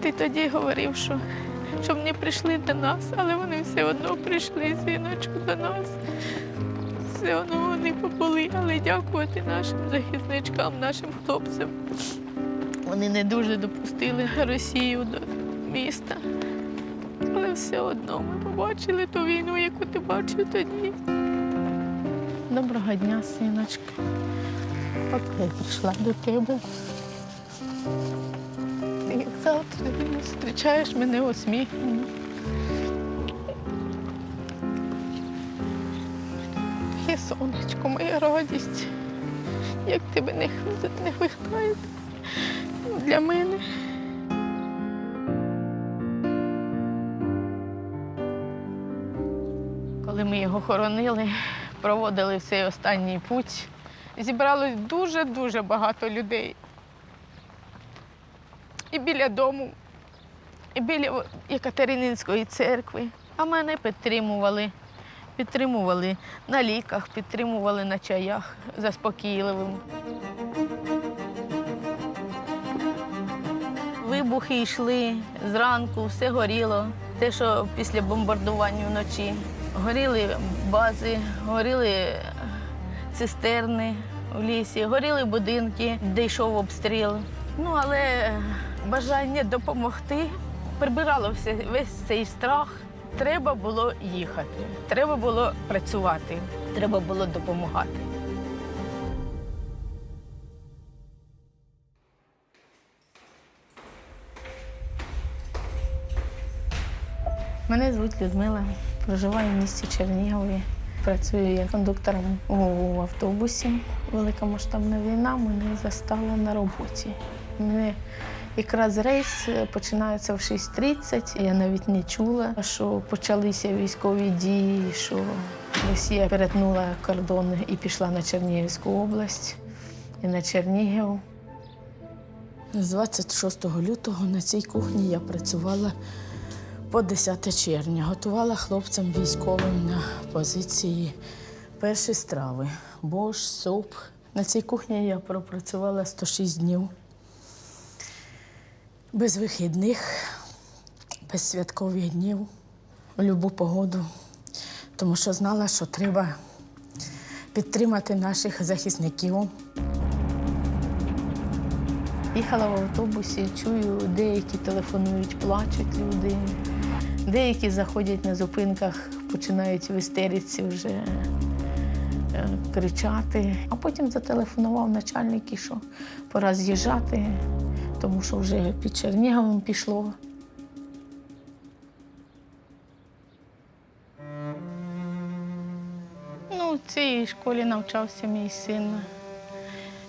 Ти тоді говорив, що щоб не прийшли до нас, але вони все одно прийшли, синочку, до нас. Все одно вони побули, але дякувати нашим захисничкам, нашим хлопцям. Вони не дуже допустили Росію до міста. Але все одно ми побачили ту війну, яку ти бачив тоді. Доброго дня, синочка. От я прийшла до тебе. Зустрічаєш мене усміхнено. Є сонечко, моя радість. Як тебе не, не вистачає для мене. Коли ми його хоронили, проводили цей останній путь, зібралось дуже-дуже багато людей. І біля дому, біля Екатерининської церкви. А мене підтримували. Підтримували на ліках, підтримували на чаях заспокійливим. Вибухи йшли зранку, все горіло. Те, що після бомбардування вночі. Горіли бази, горіли цистерни в лісі, горіли будинки, де йшов обстріл. Ну, але бажання допомогти прибирало все, весь цей страх. Треба було їхати, треба було працювати, треба було допомагати. Мене звуть Людмила, проживаю в місті Чернігові. Працюю як кондуктором у автобусі. Великомасштабна війна мене застала на роботі. Мене якраз рейс починається в 6.30. Я навіть не чула, що почалися військові дії, що Росія перетнула кордон і пішла на Чернігівську область і на Чернігів. З 26 лютого на цій кухні я працювала по 10 червня. Готувала хлопцям військовим на позиції перші страви. Борщ, суп. На цій кухні я пропрацювала 106 днів. Без вихідних, без святкових днів, у любу погоду. Тому що знала, що треба підтримати наших захисників. Їхала в автобусі, чую, деякі телефонують, плачуть люди. Деякі заходять на зупинках, починають в істериці вже е, кричати. А потім зателефонував начальник, і що пора з'їжджати, тому що вже під Черніговим пішло. Ну, в цій школі навчався мій син.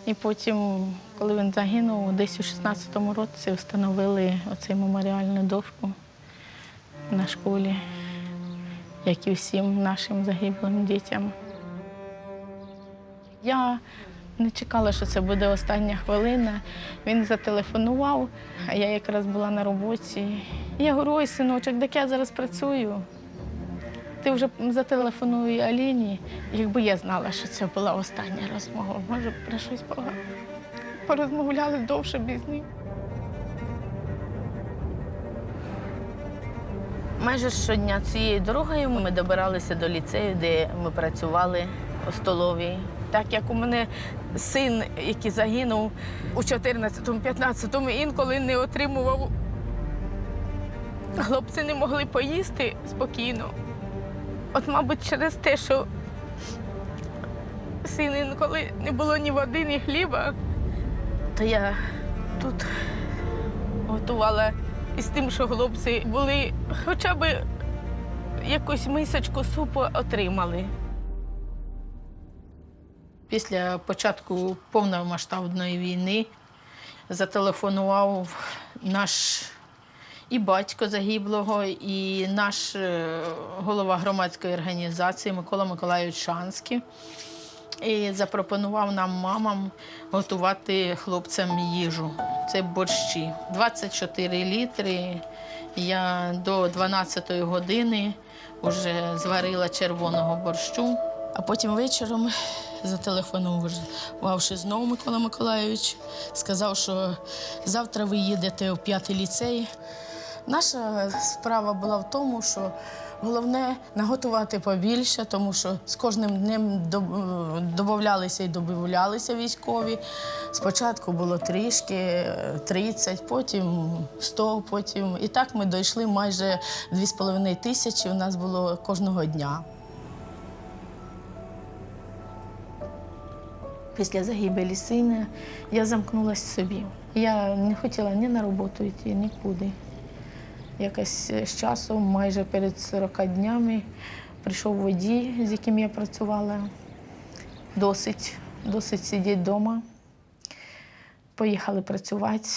І потім, коли він загинув, десь у 16-му році встановили оцей меморіальну дошку на школі, як і всім нашим загиблим дітям. Я не чекала, що це буде остання хвилина. Він зателефонував, а я якраз була на роботі. Я говорю, ой, синочок, так я зараз працюю. Ти вже зателефонуй Аліні, якби я знала, що це була остання розмова. Може, про щось порозмовляли довше без них. Майже щодня цією дорогою ми добиралися до ліцею, де ми працювали у столовій. Так як у мене син, який загинув у 14-15-му, інколи не отримував. Хлопці не могли поїсти спокійно. От, мабуть, через те, що син інколи не було ні води, ні хліба, то я тут готувала із тим, що хлопці були хоча б якусь мисочку супу отримали. Після початку повномасштабної війни зателефонував наш і батько загиблого, і наш е, голова громадської організації Микола Миколайович Шанський. І запропонував нам мамам готувати хлопцям їжу. Це борщі. 24 літри. Я до 12-ї години вже зварила червоного борщу. А потім вечором зателефонувавши знову Микола Миколайович, сказав, що завтра ви їдете в п'ятий ліцей. Наша справа була в тому, що головне наготувати побільше, тому що з кожним днем додавалися і додавалися військові. Спочатку було трішки, е, 30, потім 100, потім. І так ми дійшли майже 2,5 тисячі. У нас було кожного дня. Після загибелі сина я замкнулася собі. Я не хотіла ні на роботу йти, нікуди. Якось з часом, майже перед 40 днями, прийшов водій, з яким я працювала. Досить, досить сидіти вдома. Поїхали працювати.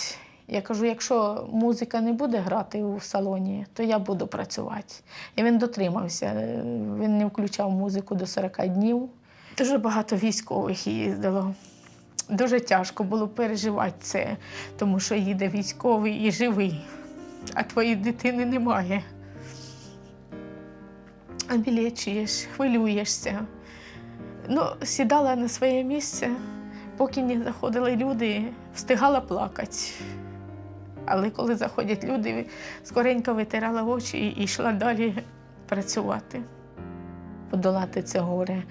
Я кажу, якщо музика не буде грати у салоні, то я буду працювати. І він дотримався. Він не включав музику до 40 днів. Дуже багато військових їздило. Дуже тяжко було переживати це, тому що їде військовий і живий, а твоєї дитини немає. Обілечуєш, хвилюєшся. Ну, сідала на своє місце, поки не заходили люди, встигала плакати. Але коли заходять люди, скоренько витирала очі і йшла далі працювати. Подолати це горе.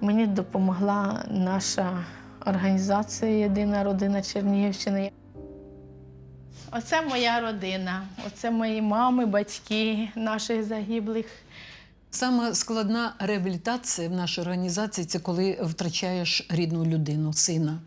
Мені допомогла наша організація Єдина родина Чернігівщини. Оце моя родина, оце мої мами, батьки наших загиблих. Саме складна реабілітація в нашій організації це коли втрачаєш рідну людину, сина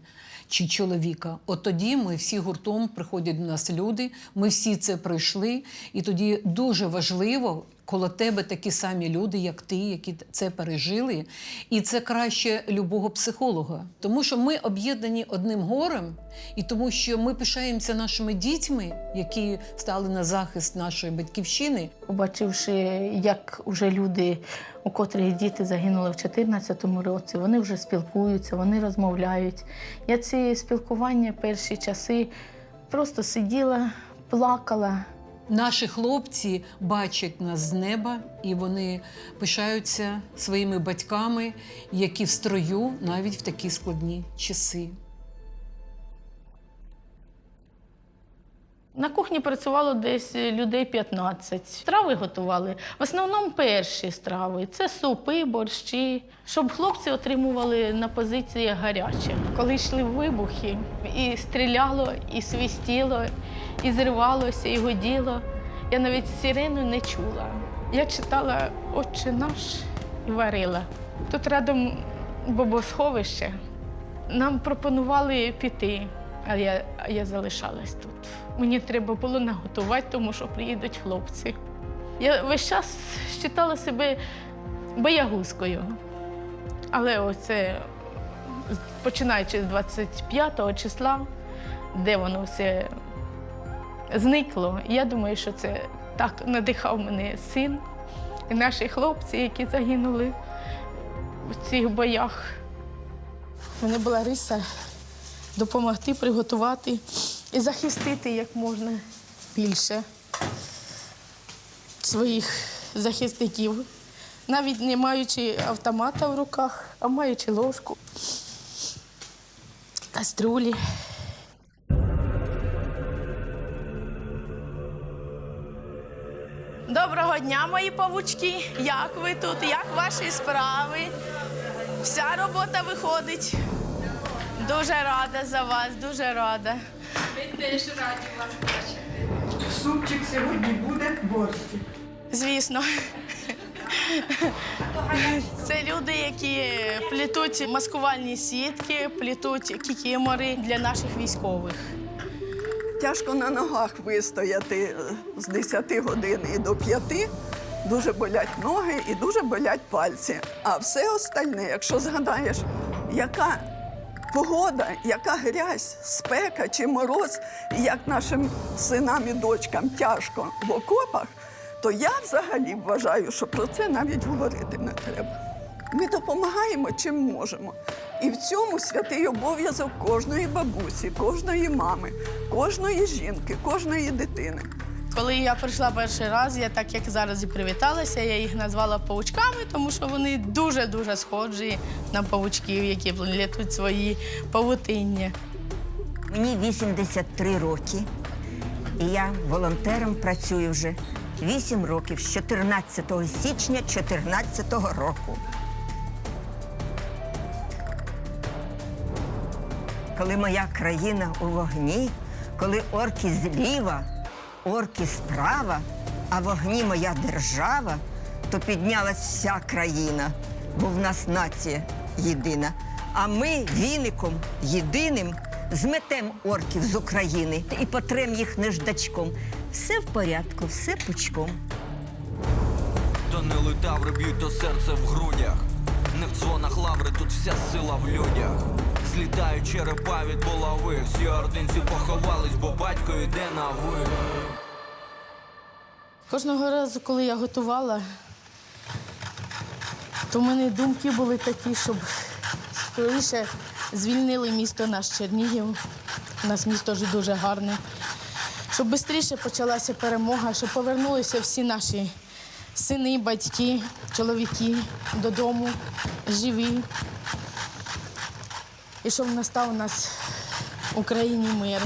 чи чоловіка. От тоді ми всі гуртом приходять до нас люди, ми всі це пройшли, і тоді дуже важливо. Коло тебе такі самі люди, як ти, які це пережили, і це краще любого психолога, тому що ми об'єднані одним горем, і тому, що ми пишаємося нашими дітьми, які стали на захист нашої батьківщини, Побачивши, як вже люди, у котрих діти загинули в 2014 році, вони вже спілкуються, вони розмовляють. Я ці спілкування перші часи просто сиділа, плакала. Наші хлопці бачать нас з неба, і вони пишаються своїми батьками, які в строю навіть в такі складні часи. На кухні працювало десь людей 15. Страви готували. В основному перші страви це супи, борщі, щоб хлопці отримували на позиціях гаряче. Коли йшли вибухи, і стріляло, і свистіло, і зривалося, і гуділо. Я навіть сирену не чула. Я читала Отче наш і варила. Тут рядом бобосховище. Нам пропонували піти, а я, я залишалась тут. Мені треба було наготувати, тому що приїдуть хлопці. Я весь час вважала себе боягузкою. Але оце, починаючи з 25 числа, де воно все зникло, я думаю, що це так надихав мене син і наші хлопці, які загинули в цих боях. У мене була риса допомогти приготувати і захистити як можна більше своїх захисників, навіть не маючи автомата в руках, а маючи ложку, каструлі. Доброго дня, мої павучки. Як ви тут? Як ваші справи? Вся робота виходить. Дуже рада за вас, дуже рада. Ми теж раді вас бачити. Супчик сьогодні буде борщик. Звісно. Це люди, які плетуть маскувальні сітки, плетуть кікімори для наших військових. Тяжко на ногах вистояти з 10 годин і до 5. Дуже болять ноги і дуже болять пальці. А все остальне, якщо згадаєш, яка погода, яка грязь, спека чи мороз, як нашим синам і дочкам тяжко в окопах, то я взагалі вважаю, що про це навіть говорити не треба. Ми допомагаємо чим можемо. І в цьому святий обов'язок кожної бабусі, кожної мами, кожної жінки, кожної дитини. Коли я прийшла перший раз, я так як зараз і привіталася, я їх назвала павучками, тому що вони дуже-дуже схожі на павучків, які плетуть свої павутиння. Мені 83 роки, і я волонтером працюю вже 8 років з 14 січня 2014 року. Коли моя країна у вогні, коли орки зліва, орки справа, а вогні моя держава, то піднялась вся країна, бо в нас нація єдина. А ми віником єдиним зметем орків з України і потрем їх неждачком. Все в порядку, все пучком. То не летаври б'ють, то серце в грудях. Не в дзвонах лаври, тут вся сила в людях. Злітають черепа від булави. Всі ординці поховались, бо батько йде на ви. Кожного разу, коли я готувала, то в мене думки були такі, щоб скоріше звільнили місто наш Чернігів. У нас місто ж дуже гарне. Щоб швидше почалася перемога, щоб повернулися всі наші сини, батьки, чоловіки додому, живі. І щоб настав у нас в Україні мир.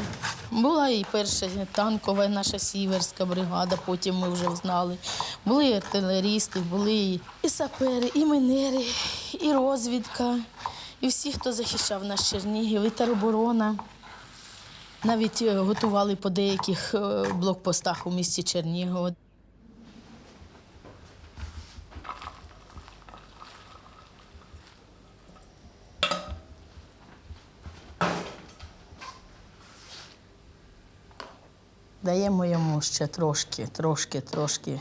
Була і перша танкова наша сіверська бригада, потім ми вже знали. Були і артилерісти, були і- сапери, і мінери, і розвідка, і всі, хто захищав наш Чернігів, і тероборона. Навіть е, готували по деяких е, блокпостах у місті Чернігова. Даємо йому ще трошки, трошки, трошки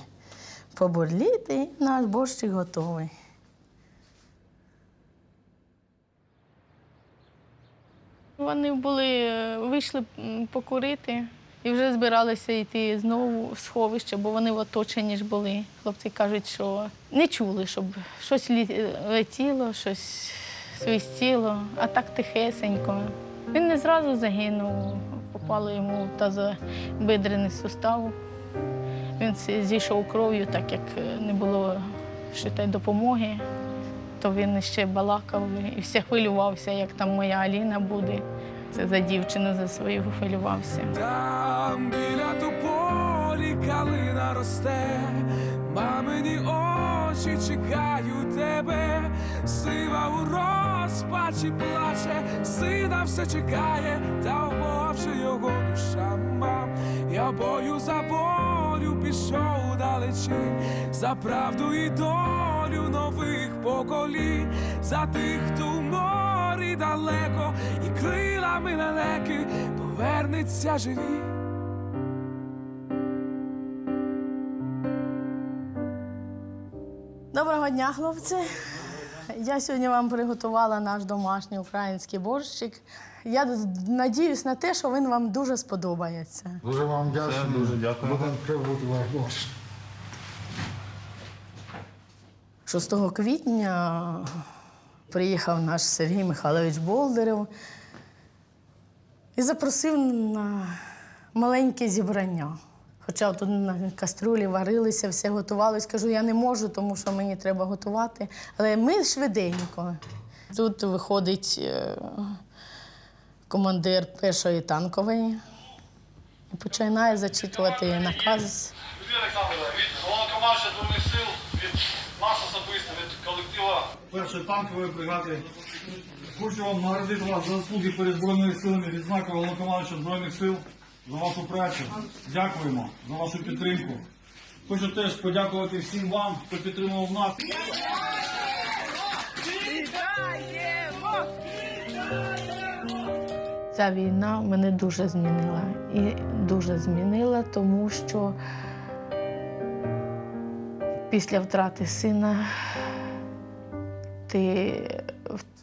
побурліти, і наш борщик готовий. Вони були, вийшли покурити і вже збиралися йти знову в сховище, бо вони в оточенні ж були. Хлопці кажуть, що не чули, щоб щось летіло, щось свистіло, а так тихесенько. Він не зразу загинув, попало йому в тазобедрений сустав. Він зійшов кров'ю, так як е, не було шитої допомоги, то він ще балакав і все хвилювався, як там моя Аліна буде. Це за дівчину за свою хвилювався. Там біля тополі калина росте, мамині очі чекають тебе, сива у розпачі плаче, сина все чекає, та Я бою за волю пішов далечі, за правду і долю нових поколінь, за тих, хто в морі далеко, і крилами лелеки повернеться живі. Доброго дня, хлопці. Я сьогодні вам приготувала наш домашній український борщик. Я надіюсь на те, що він вам дуже сподобається. Дуже вам дякую. Дуже дякую. Будемо пробувати ваш борщ. 6 квітня приїхав наш Сергій Михайлович Болдерев і запросив на маленьке зібрання. Хоча тут на каструлі варилися, все готувалось. Кажу, я не можу, тому що мені треба готувати. Але ми швиденько. Тут виходить е, командир першої танкової і починає зачитувати наказ. Юрій Олександровна, від головнокомандуюча Збройних сил, від нас особисто, від колектива першої танкової бригади. Хочу вам наградити вас за заслуги перед Збройними силами відзнаку головнокомандуюча Збройних сил за вашу працю. Дякуємо за вашу підтримку. Хочу теж подякувати всім вам, хто підтримував нас. Ця війна мене дуже змінила. І дуже змінила, тому що після втрати сина ти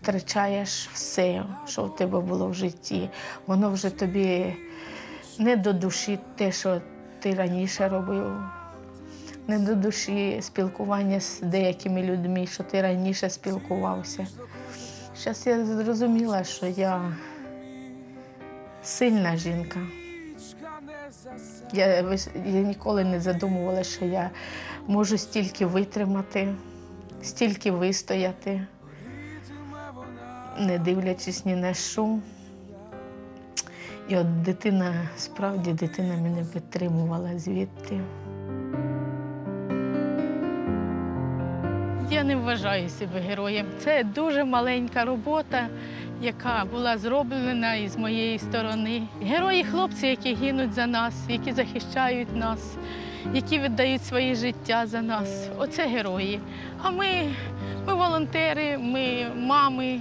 втрачаєш все, що в тебе було в житті. Воно вже тобі не до душі те, що ти раніше робив. Не до душі спілкування з деякими людьми, що ти раніше спілкувався. Зараз я зрозуміла, що я сильна жінка. Я, я ніколи не задумувала, що я можу стільки витримати, стільки вистояти, не дивлячись ні на що. І от дитина, справді дитина мене підтримувала звідти. Я не вважаю себе героєм. Це дуже маленька робота, яка була зроблена із моєї сторони. Герої хлопці, які гинуть за нас, які захищають нас, які віддають своє життя за нас. Оце герої. А ми, ми волонтери, ми мами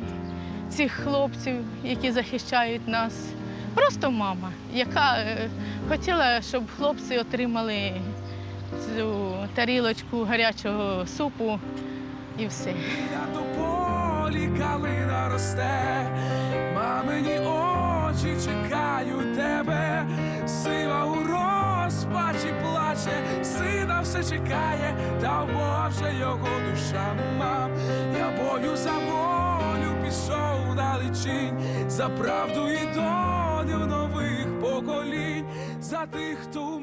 цих хлопців, які захищають нас. Просто мама, яка е, хотіла, щоб хлопці отримали цю тарілочку гарячого супу і все. На тополі калина росте, мамині очі чекають тебе, сива у розпачі плаче, сина все чекає, та вже його душа. Мам. Я бою за волю. Пішов далечінь, за правду і долю нових поколінь, за тих, хто